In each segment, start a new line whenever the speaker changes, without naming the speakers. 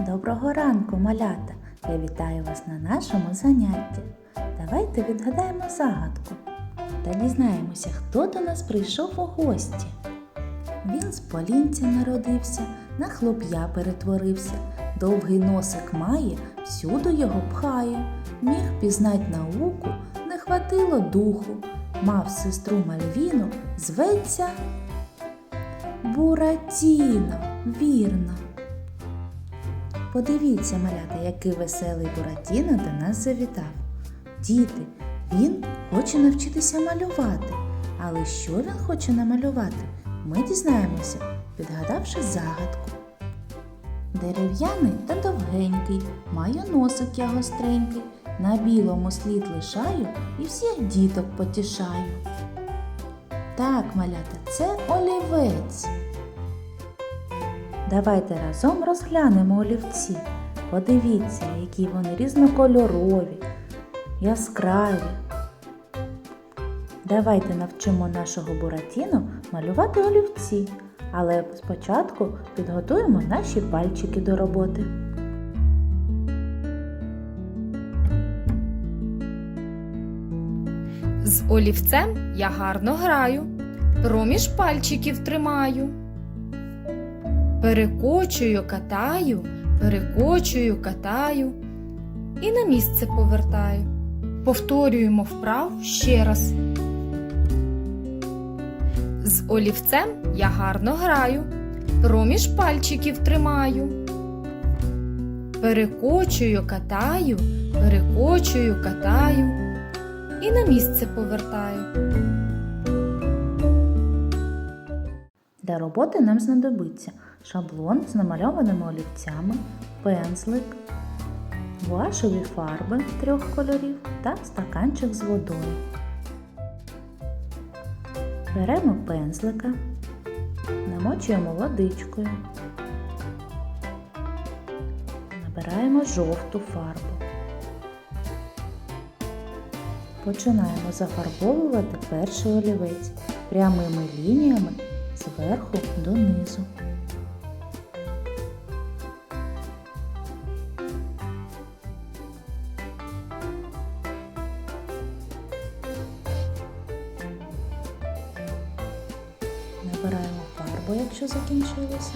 Доброго ранку, малята! Я вітаю вас на нашому занятті. Давайте відгадаємо загадку та дізнаємося, хто до нас прийшов у гості. Він з полінця народився, на хлоп'я перетворився, довгий носик має, всюду його пхає, міг пізнать науку, не хватило духу, мав сестру Мальвіну, зветься Буратіно, вірно. Подивіться, малята, який веселий Буратіно до нас завітав. Діти, він хоче навчитися малювати. Але що він хоче намалювати, ми дізнаємося, підгадавши загадку. Дерев'яний та довгенький, маю носик я гостренький, на білому слід лишаю і всіх діток потішаю. Так, малята, це олівець. Давайте разом розглянемо олівці. Подивіться, які вони різнокольорові, яскраві. Давайте навчимо нашого Буратіно малювати олівці, але спочатку підготуємо наші пальчики до роботи.
З олівцем я гарно граю, проміж пальчиків тримаю. Перекочую, катаю, перекочую, катаю і на місце повертаю. Повторюємо вправ ще раз. З олівцем я гарно граю, проміж пальчиків тримаю. Перекочую, катаю, перекочую, катаю і на місце повертаю.
Для роботи нам знадобиться шаблон з намальованими олівцями, пензлик, гуашеві фарби трьох кольорів та стаканчик з водою. Беремо пензлика, намочуємо водичкою, набираємо жовту фарбу. Починаємо зафарбовувати перший олівець прямими лініями зверху донизу. Набираємо фарбу, якщо закінчилося.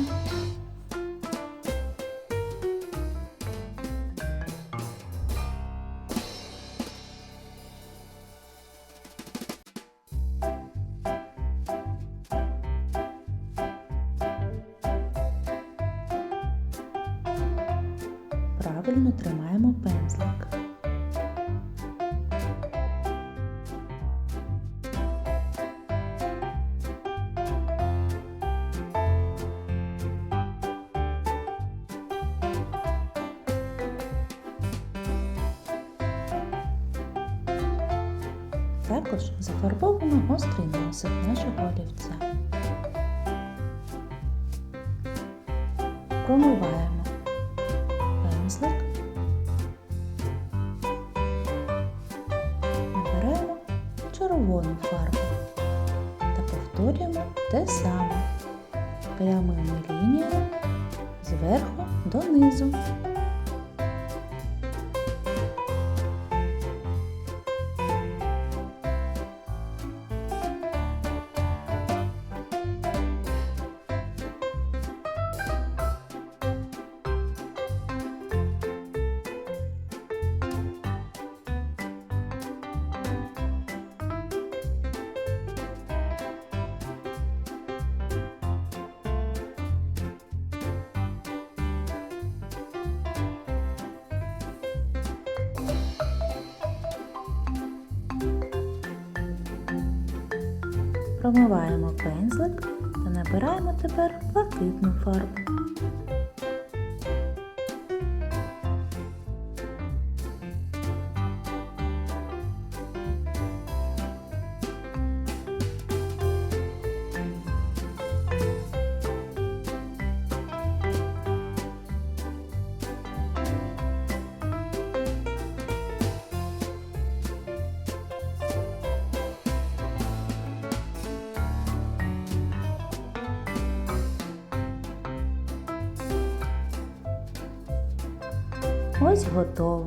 Правильно тримаємо пензлик. Також зафарбовано гострий носик нашого олівця. Промиваємо пензлик. Набираємо червону фарбу та повторюємо те саме прямими лініями зверху донизу. Промиваємо пензлик та набираємо тепер блакитну фарбу. Ось готово.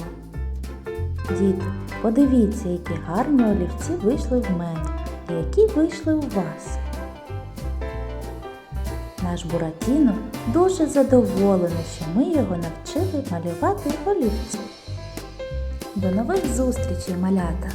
Діти, подивіться, які гарні олівці вийшли в мене і які вийшли у вас. Наш Буратіно дуже задоволений, що ми його навчили малювати олівці. До нових зустрічей, малята!